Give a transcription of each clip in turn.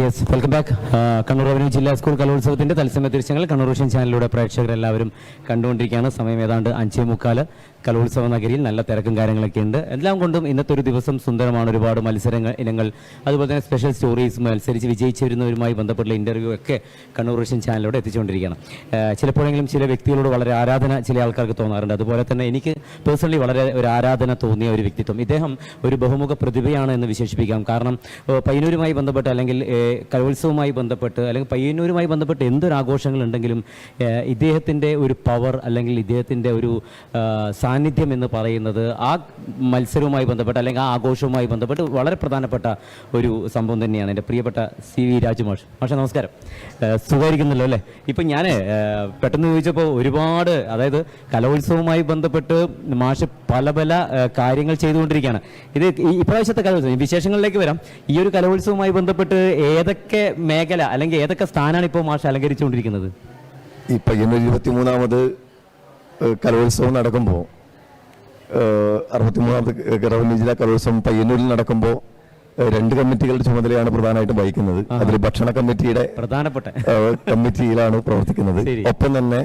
Yes welcome back Kannur revenue ജില്ലാ school കലോത്സവത്തിന്റെ തത്സമയ ദൃശ്യങ്ങൾ കണ്ണൂർ വിഷൻ ചാനലിലൂടെ പ്രേക്ഷകരെല്ലാവരും കണ്ടുകൊണ്ടിരിക്കുകയാണ്. സമയം ഏതാണ്ട് അഞ്ചേ മുക്കാൽ. കലോത്സവ നഗരിയിൽ നല്ല തിരക്കും കാര്യങ്ങളൊക്കെ ഉണ്ട്. എല്ലാം കൊണ്ടും ഇന്നത്തെ ഒരു ദിവസം സുന്ദരമാണ്. ഒരുപാട് മത്സരങ്ങൾ ഇനങ്ങൾ അതുപോലെ തന്നെ സ്പെഷ്യൽ സ്റ്റോറീസ് മത്സരിച്ച് വിജയിച്ചു വരുന്നവരുമായി ബന്ധപ്പെട്ടുള്ള ഇന്റർവ്യൂ ഒക്കെ കണ്ണൂർ വിഷൻ ചാനലിലൂടെ എത്തിച്ചുകൊണ്ടിരിക്കുകയാണ്. ചിലപ്പോഴെങ്കിലും ചില വ്യക്തികളോട് വളരെ ആരാധന ചില ആൾക്കാർക്ക് തോന്നാറുണ്ട്. അതുപോലെ തന്നെ എനിക്ക് പേഴ്സണലി വളരെ ഒരു ആരാധന തോന്നിയ ഒരു വ്യക്തിത്വം. ഇദ്ദേഹം ഒരു ബഹുമുഖ പ്രതിഭയാണ് എന്ന് വിശേഷിപ്പിക്കാം. കാരണം പയ്യന്നൂരുമായി ബന്ധപ്പെട്ട് അല്ലെങ്കിൽ കലോത്സവവുമായി ബന്ധപ്പെട്ട് അല്ലെങ്കിൽ പയ്യന്നൂരുമായി ബന്ധപ്പെട്ട് എന്തൊരു ഏഹ് ഇദ്ദേഹത്തിന്റെ ഒരു പവർ അല്ലെങ്കിൽ ഇദ്ദേഹത്തിന്റെ ഒരു സാന്നിധ്യം എന്ന് പറയുന്നത് ആ മത്സരവുമായി ബന്ധപ്പെട്ട് അല്ലെങ്കിൽ ആ ആഘോഷവുമായി ബന്ധപ്പെട്ട് വളരെ പ്രധാനപ്പെട്ട ഒരു സംഭവം തന്നെയാണ് എന്റെ പ്രിയപ്പെട്ട സി വി രാജുമാഷ് മാഷ നമസ്കാരം. ഏഹ് സുഖമായിരിക്കുന്നല്ലോ അല്ലേ? ഇപ്പം ഞാൻ പെട്ടെന്ന് ചോദിച്ചപ്പോൾ ഒരുപാട് അതായത് കലോത്സവവുമായി ബന്ധപ്പെട്ട് മാഷ് പല പല കാര്യങ്ങൾ ചെയ്തുകൊണ്ടിരിക്കുകയാണ്. ഇത് ഇപ്രാവശ്യത്തെ കലോത്സവം വിശേഷങ്ങളിലേക്ക് വരാം. ഈ ഒരു കലോത്സവവുമായി ബന്ധപ്പെട്ട് ഏതൊക്കെ മേഖല അല്ലെങ്കിൽ ഏതൊക്കെ സ്ഥാനമാണ് ഇപ്പോൾ മാഷ് അലങ്കരിച്ചുകൊണ്ടിരിക്കുന്നത്? ഇപ്പം ഇരുപത്തി മൂന്നാമത് കലോത്സവം നടക്കുമ്പോൾ അറുപത്തിമൂന്നാമത് റവന്യൂ ജില്ലാ കലോത്സവം പയ്യന്നൂരിൽ നടക്കുമ്പോൾ രണ്ട് കമ്മിറ്റികളുടെ ചുമതലയാണ് പ്രധാനമായിട്ടും വഹിക്കുന്നത്. അതിൽ ഭക്ഷണ കമ്മിറ്റിയുടെ പ്രധാനപ്പെട്ട. കമ്മിറ്റിയിലാണ് പ്രവർത്തിക്കുന്നത്. ഒപ്പം തന്നെ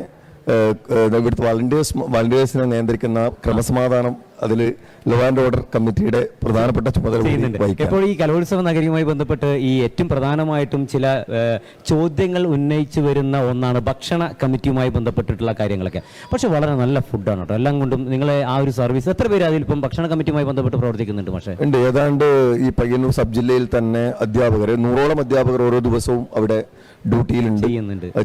ഇവിടുത്തെ വാളണ്ടിയേഴ്സ് വാളണ്ടിയേഴ്സിനെ നിയന്ത്രിക്കുന്ന ക്രമസമാധാനം അതിൽ ലോ ആൻഡ് ഓർഡർ കമ്മിറ്റിയുടെ പ്രധാനപ്പെട്ട ചുമതല ഇപ്പോൾ ഈ കലോത്സവ നഗരിയുമായി ബന്ധപ്പെട്ട് ഈ ഏറ്റവും പ്രധാനമായിട്ടും ചില ചോദ്യങ്ങൾ ഉന്നയിച്ചു വരുന്ന ഒന്നാണ് ഭക്ഷണ കമ്മിറ്റിയുമായി ബന്ധപ്പെട്ടിട്ടുള്ള കാര്യങ്ങളൊക്കെ. പക്ഷെ വളരെ നല്ല ഫുഡാണ് കേട്ടോ. എല്ലാം കൊണ്ടും നിങ്ങളെ ആ ഒരു സർവീസ് എത്ര പേര് അതിലിപ്പം ഭക്ഷണ കമ്മിറ്റിയുമായി ബന്ധപ്പെട്ട് പ്രവർത്തിക്കുന്നുണ്ട് പക്ഷേ ഉണ്ട്. ഏതാണ്ട് ഈ പയ്യന്നൂർ സബ് ജില്ലയിൽ തന്നെ അധ്യാപകർ നൂറോളം അധ്യാപകർ ഓരോ ദിവസവും അവിടെ ഡ്യൂട്ടിയിലുണ്ട്.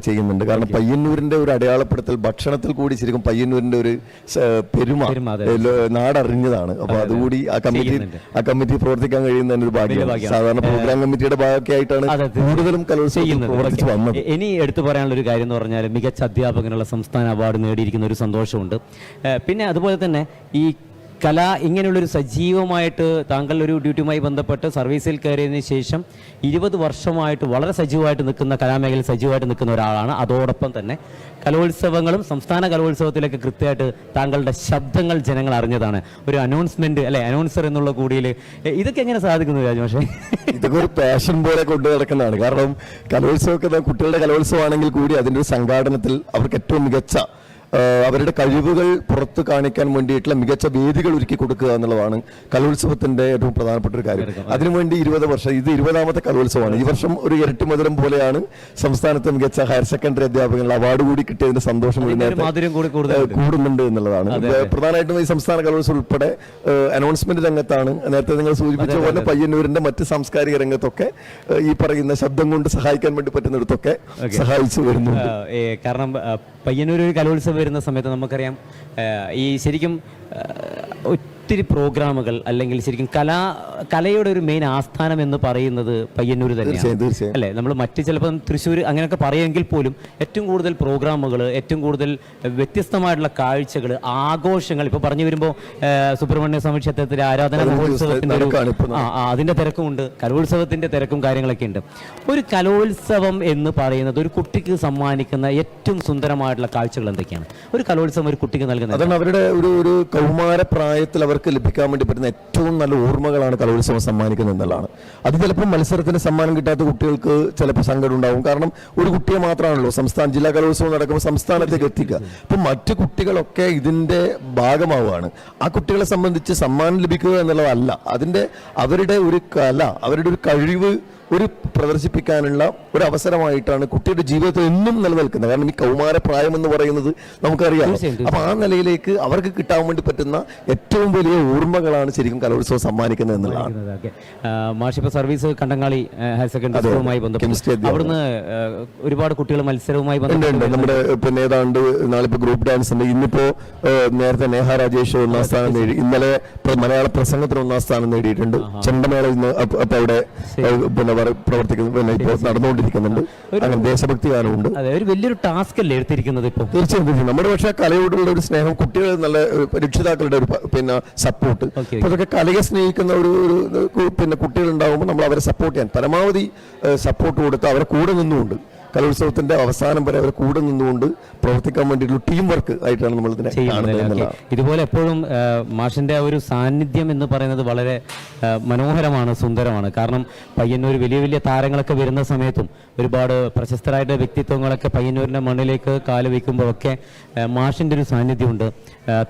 ചെയ്യുന്നുണ്ട്. കാരണം പയ്യന്നൂരിന്റെ ഒരു അടയാളപ്പെടുത്തൽ ഭക്ഷണത്തിൽ കൂടി ശരിക്കും പയ്യന്നൂരിന്റെ ഒരു പെരുമ. നാടറിഞ്ഞതാണ്. അപ്പൊ അതുകൂടി ആ കമ്മിറ്റി ആ കമ്മിറ്റി പ്രവർത്തിക്കാൻ കഴിയുന്ന ഒരു ഭാഗ്യമാണ്. ഭാഗ്യമാണ്. സാധാരണ പ്രോഗ്രാം കമ്മിറ്റിയുടെ ഭാഗമൊക്കെ ആയിട്ടാണ് കൂടുതലും കലോത്സവം പ്രവർത്തിച്ച് വന്നത്. ഇനി എടുത്തു പറയാനുള്ള ഒരു കാര്യം എന്ന് പറഞ്ഞാൽ മികച്ച അധ്യാപകനുള്ള സംസ്ഥാന അവാർഡ് നേടിയിരിക്കുന്ന ഒരു സന്തോഷമുണ്ട്. പിന്നെ അതുപോലെ തന്നെ ഈ കല ഇങ്ങനെയുള്ളൊരു സജീവമായിട്ട് താങ്കൾ ഒരു ഡ്യൂട്ടിയുമായി ബന്ധപ്പെട്ട് സർവീസിൽ കയറിയതിന് ശേഷം ഇരുപത് വർഷമായിട്ട് വളരെ സജീവമായിട്ട് നിൽക്കുന്ന കലാമേഖലയിൽ സജീവമായിട്ട് നിൽക്കുന്ന ഒരാളാണ്. അതോടൊപ്പം തന്നെ കലോത്സവങ്ങളും സംസ്ഥാന കലോത്സവത്തിലൊക്കെ കൃത്യമായിട്ട് താങ്കളുടെ ശബ്ദങ്ങൾ ജനങ്ങൾ അറിഞ്ഞതാണ്. ഒരു അനൗൺസ്മെന്റ് അല്ലെ? അനൗൺസർ എന്നുള്ള കൂടിയിൽ. ഇതൊക്കെ എങ്ങനെ സാധിക്കുന്നു രാജമാഷേ? ഇതൊക്കെ ഒരു പാഷൻ പോലെ കൊണ്ടു നടക്കുന്നതാണ്. കാരണം കലോത്സവമൊക്കെ കുട്ടികളുടെ കലോത്സവമാണെങ്കിൽ കൂടി അതിന്റെ ഒരു സംഘാടനത്തിൽ അവർക്ക് ഏറ്റവും മികച്ച അവരുടെ കഴിവുകൾ പുറത്ത് കാണിക്കാൻ വേണ്ടിയിട്ടുള്ള മികച്ച വേദികൾ ഒരുക്കി കൊടുക്കുക എന്നുള്ളതാണ് കലോത്സവത്തിന്റെ ഏറ്റവും പ്രധാനപ്പെട്ട ഒരു കാര്യം. അതിനുവേണ്ടി ഇരുപത് വർഷം ഇത് ഇരുപതാമത്തെ കലോത്സവമാണ്. ഈ വർഷം ഒരു ഇരട്ടി മധുരം പോലെയാണ് സംസ്ഥാനത്തെ മികച്ച ഹയർ സെക്കൻഡറി അധ്യാപകനുള്ള അവാർഡ് കൂടി കിട്ടിയതിന്റെ സന്തോഷം കൂടുന്നുണ്ട് എന്നുള്ളതാണ്. പ്രധാനമായിട്ടും ഈ സംസ്ഥാന കലോത്സവം ഉൾപ്പെടെ അനൗൺസ്മെന്റ് രംഗത്താണ്. നേരത്തെ നിങ്ങൾ സൂചിപ്പിച്ച പോലെ പയ്യന്നൂരിന്റെ മറ്റ് സാംസ്കാരിക രംഗത്തൊക്കെ ഈ പറയുന്ന ശബ്ദം കൊണ്ട് സഹായിക്കാൻ വേണ്ടി പറ്റുന്നിടത്തൊക്കെ സഹായിച്ചു വരുന്നു കാരണം പയ്യന്നൂർ ഒരു കലോത്സവം വരുന്ന സമയത്ത് നമുക്കറിയാം ഈ ശരിക്കും ഒത്തിരി പ്രോഗ്രാമുകൾ അല്ലെങ്കിൽ ശരിക്കും കലാ കലയുടെ ഒരു മെയിൻ ആസ്ഥാനം എന്ന് പറയുന്നത് പയ്യന്നൂർ തന്നെയാണ്. അല്ലേ? നമ്മൾ മറ്റ് ചിലപ്പം തൃശ്ശൂർ അങ്ങനെയൊക്കെ പറയുമെങ്കിൽ പോലും ഏറ്റവും കൂടുതൽ പ്രോഗ്രാമുകൾ ഏറ്റവും കൂടുതൽ വ്യത്യസ്തമായിട്ടുള്ള കാഴ്ചകൾ ആഘോഷങ്ങൾ ഇപ്പോൾ പറഞ്ഞു വരുമ്പോൾ സുബ്രഹ്മണ്യ സ്വാമി ക്ഷേത്രത്തിലെ ആരാധന മഹോത്സവത്തിന്റെ ഒരു അതിന്റെ തിരക്കുമുണ്ട്. കലോത്സവത്തിന്റെ തിരക്കും കാര്യങ്ങളൊക്കെ ഉണ്ട്. ഒരു കലോത്സവം എന്ന് പറയുന്നത് ഒരു കുട്ടിക്ക് സമ്മാനിക്കുന്ന ഏറ്റവും സുന്ദരമായിട്ടുള്ള കാഴ്ചകൾ എന്തൊക്കെയാണ്? ഒരു കലോത്സവം ഒരു കുട്ടിക്ക് നൽകുന്നത് അവരുടെ ഒരു ഒരു കൗമാര പ്രായത്തിൽ അവർക്ക് ലഭിക്കാൻ വേണ്ടി പറ്റുന്ന ഏറ്റവും നല്ല ഓർമ്മകളാണ് കലോത്സവം സമ്മാനിക്കുന്നത് എന്നുള്ളതാണ്. അത് ചിലപ്പോൾ മത്സരത്തിന് സമ്മാനം കിട്ടാത്ത കുട്ടികൾക്ക് ചിലപ്പോൾ സങ്കടം ഉണ്ടാവും കാരണം ഒരു കുട്ടിയെ മാത്രമാണല്ലോ സംസ്ഥാന ജില്ലാ കലോത്സവം നടക്കുമ്പോൾ സംസ്ഥാനത്തേക്ക് എത്തിക്കുക. അപ്പൊ മറ്റു കുട്ടികളൊക്കെ ഇതിന്റെ ഭാഗമാവുകയാണ്. ആ കുട്ടികളെ സംബന്ധിച്ച് സമ്മാനം ലഭിക്കുക എന്നുള്ളതല്ല. അതിന്റെ അവരുടെ ഒരു കല അവരുടെ ഒരു കഴിവ് ഒരു പ്രദർശിപ്പിക്കാനുള്ള ഒരു അവസരമായിട്ടാണ് കുട്ടിയുടെ ജീവിതത്തിൽ എന്നും നിലനിൽക്കുന്നത്. കാരണം ഈ കൗമാര പ്രായം എന്ന് പറയുന്നത് നമുക്കറിയാം. അപ്പൊ ആ നിലയിലേക്ക് അവർക്ക് കിട്ടാൻ വേണ്ടി പറ്റുന്ന ഏറ്റവും വലിയ ഓർമ്മകളാണ് ശരിക്കും കലോത്സവം സമ്മാനിക്കുന്നത് എന്നുള്ളതാണ്. സർവീസ് കണ്ടങ്ങാളി ഹയർ സെക്കൻഡറി സ്കൂളുമായി ബന്ധപ്പെട്ട്. അവിടുന്ന് ഒരുപാട് കുട്ടികൾ മത്സരവുമായി ബന്ധപ്പെട്ട് നമ്മുടെ പിന്നെ ഏതാണ്ട് നാളിപ്പോ ഗ്രൂപ്പ് ഡാൻസ് ഉണ്ട്. ഇന്നിപ്പോ നേരത്തെ നേഹ രാജേഷ് ഒന്നാം സ്ഥാനം നേടി ഇന്നലെ മലയാള പ്രസംഗത്തിന് ഒന്നാം സ്ഥാനം നേടിയിട്ടുണ്ട്. ചെണ്ടമേള ഇന്ന് അപ്പൊ അവിടെ പിന്നെ പറ- പ്രവർത്തിക്കുന്നു പിന്നെ ഇപ്പോൾ നടന്നുകൊണ്ടിരിക്കുന്നുണ്ട്. അങ്ങനെ ദേശഭക്തി ഗാനമുണ്ട് അതെ ഒരു വലിയൊരു ടാസ്ക് അല്ലേ എടുത്തിരിക്കുന്നത് ഇപ്പോൾ തീർച്ചയായും നമ്മുടെ പക്ഷേ കലയോടുള്ള ഒരു സ്നേഹം കുട്ടികൾ നല്ല രക്ഷിതാക്കളുടെ ഒരു പിന്നെ സപ്പോർട്ട് അതൊക്കെ കലയെ സ്നേഹിക്കുന്ന ഒരു പിന്നെ കുട്ടികൾ ഉണ്ടാകുമ്പോൾ നമ്മൾ അവരെ സപ്പോർട്ട് ചെയ്യാൻ പരമാവധി സപ്പോർട്ട് കൊടുത്ത് അവരെ കൂടെ നിന്നുകൊണ്ട് കലോത്സവത്തിന്റെ അവസാനം വരെ അവർ കൂടെ നിന്നുകൊണ്ട് പ്രവർത്തിക്കാൻ വേണ്ടിയിട്ടുള്ള ടീം വർക്ക് ആയിട്ടാണ് നമ്മൾ ഇതിനെ കാണുന്നത് ഇതുപോലെ എപ്പോഴും മാഷിന്റെ ഒരു സാന്നിധ്യം എന്ന് പറയുന്നത് വളരെ മനോഹരമാണ് സുന്ദരമാണ്. കാരണം പയ്യന്നൂർ വലിയ വലിയ താരങ്ങളൊക്കെ വരുന്ന സമയത്തും ഒരുപാട് പ്രശസ്തരായിട്ട് വ്യക്തിത്വങ്ങളൊക്കെ പയ്യന്നൂരിന്റെ മണ്ണിലേക്ക് കാൽ വയ്ക്കുമ്പോഴൊക്കെ മാഷിന്റെ ഒരു സാന്നിധ്യമുണ്ട്.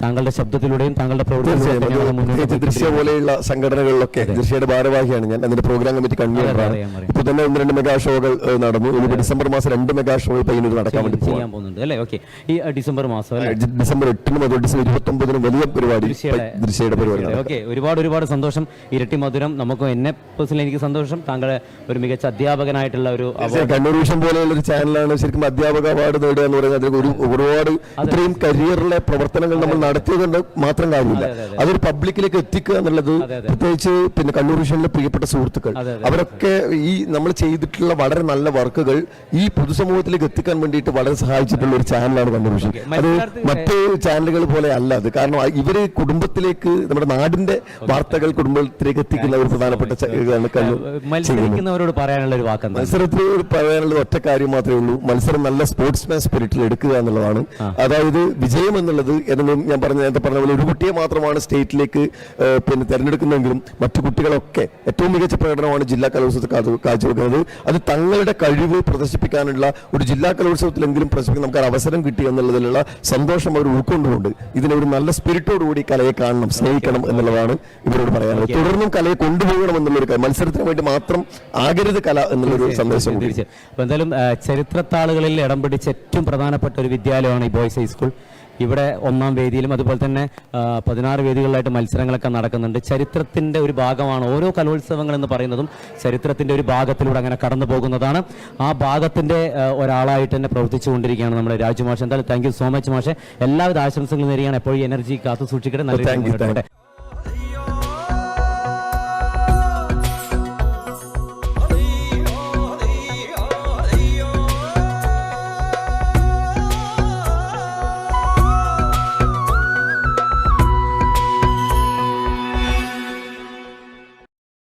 താങ്കളുടെ ശബ്ദത്തിലൂടെയും താങ്കളുടെ ദൃശ്യ പോലെയുള്ള സംഘടനകളിലൊക്കെ ദൃശ്യയുടെ ഭാരവാഹിയാണ് ഞാൻ. അതിന്റെ പ്രോഗ്രാം കമ്മിറ്റി കൺവീനറാണ്. ഇപ്പൊ തന്നെ ഒന്ന് രണ്ട് മെഗാ ഷോകൾ നടന്നു. ഡിസംബർ മാസം രണ്ട് മെഗാ ഷോ പയ്യന്നൂർ നടക്കാൻ വേണ്ടി ചെയ്യാൻ പോകുന്നുണ്ട് അല്ലേ? ഓക്കെ. ഈ ഡിസംബർ മാസം അല്ലേ? ഡിസംബർ എട്ടിന് മുതൽ ഡിസംബർ ഇരുപത്തി ഒമ്പതിന് വലിയ പരിപാടി ദൃശ്യയുടെ- ദൃശ്യയുടെ പരിപാടി ഓക്കെ. ഒരുപാട് ഒരുപാട് സന്തോഷം. ഇരട്ടി മധുരം. നമുക്ക് എന്നെ പേഴ്സണലി എനിക്ക് സന്തോഷം. താങ്കൾ ഒരു മികച്ച അധ്യാപകനായിട്ടുള്ള ഒരു കണ്ണൂർ വിഷൻ പോലെയുള്ള ഒരു ചാനലാണ് ശരിക്കും അധ്യാപക അവാർഡ് നേടുക എന്ന് പറയുന്നത്. അതിൽ ഒരു ഒരുപാട് ഇത്രയും കരിയറിലെ പ്രവർത്തനങ്ങൾ നമ്മൾ നടത്തിയതുകൊണ്ട് മാത്രം കാര്യമില്ല. അതൊരു പബ്ലിക്കിലേക്ക് എത്തിക്കുക എന്നുള്ളത് പ്രത്യേകിച്ച് പിന്നെ കണ്ണൂർ വിഷനിലെ പ്രിയപ്പെട്ട സുഹൃത്തുക്കൾ. അവരൊക്കെ ഈ നമ്മൾ ചെയ്തിട്ടുള്ള വളരെ നല്ല വർക്കുകൾ ഈ പൊതുസമൂഹത്തിലേക്ക് എത്തിക്കാൻ വേണ്ടിയിട്ട് വളരെ സഹായിച്ചിട്ടുള്ള ഒരു ചാനലാണ് കണ്ണൂർ അത് മറ്റ് ചാനലുകൾ പോലെ അല്ല അത്. കാരണം ഇവർ കുടുംബത്തിലേക്ക് നമ്മുടെ നാടിന്റെ വാർത്തകൾ കുടുംബത്തിലേക്ക് എത്തിക്കുന്ന ഒരു പ്രധാനപ്പെട്ട മത്സരത്തിൽ മത്സരിക്കുന്നവരോട് പറയാനുള്ള ഒരു പറയാനുള്ളത് ഒറ്റ കാര്യം മാത്രമേ ഉള്ളൂ. മത്സരം നല്ല സ്പോർട്സ്മാൻ സ്പിരിറ്റിൽ എടുക്കുക എന്നുള്ളതാണ്. അതായത് വിജയം എന്നുള്ളത് എന്നും ഞാൻ പറഞ്ഞ നേരത്തെ പറഞ്ഞ പോലെ ഒരു കുട്ടിയെ മാത്രമാണ് സ്റ്റേറ്റിലേക്ക് പിന്നെ തെരഞ്ഞെടുക്കുന്നതെങ്കിലും മറ്റു കുട്ടികളൊക്കെ ഏറ്റവും മികച്ച പ്രകടനമാണ് ജില്ലാ കലോത്സവത്തിൽ കാഴ്ച- കാഴ്ചവെക്കുന്നത്. അത് തങ്ങളുടെ കഴിവ് പ്രദർശിപ്പിക്കാനുള്ള ഒരു ജില്ലാ കലോത്സവത്തിലെങ്കിലും പ്രസംഗിക്കാൻ നമുക്ക് അവസരം കിട്ടി എന്നുള്ളതിലുള്ള സന്തോഷം അവർ ഉൾക്കൊണ്ടുകൊണ്ട് ഇതിനെ ഒരു നല്ല സ്പിരിറ്റോടുകൂടി കലയെ കാണണം സ്നേഹിക്കണം എന്നുള്ളതാണ് ഇവരോട് പറയാനുള്ളത്. തുടർന്നും കലയെ കൊണ്ടുപോകണം എന്നുള്ളൊരു കാര്യം മത്സരത്തിന് വേണ്ടി മാത്രം ആകരുത് കല എന്നുള്ളൊരു സന്ദേശം തീർച്ചയായും എന്തായാലും ചരിത്രത്താളുകളിൽ ഇടം പിടിച്ച ഏറ്റവും പ്രധാനപ്പെട്ട ഒരു വിദ്യാലയമാണ് ഈ ബോയ്സ് ഹൈസ്കൂൾ. ഇവിടെ ഒന്നാം വേദിയിലും അതുപോലെ തന്നെ പതിനാറ് വേദികളിലായിട്ട് മത്സരങ്ങളൊക്കെ നടക്കുന്നുണ്ട്. ചരിത്രത്തിന്റെ ഒരു ഭാഗമാണ് ഓരോ കലോത്സവങ്ങൾ എന്ന് പറയുന്നതും ചരിത്രത്തിന്റെ ഒരു ഭാഗത്തിലൂടെ അങ്ങനെ കടന്നു പോകുന്നതാണ്. ആ ഭാഗത്തിന്റെ ഒരാളായിട്ട് തന്നെ പ്രവർത്തിച്ചുകൊണ്ടിരിക്കുകയാണ് നമ്മുടെ രാജു മാഷ്. എന്തായാലും താങ്ക് യു സോ മച്ച് മാഷെ. എല്ലാവിധ ആശംസകളും നേരിയാണ് എപ്പോഴും എനർജി കാത്തു സൂക്ഷിക്കട്ടെ നല്ല രീതിയിൽ.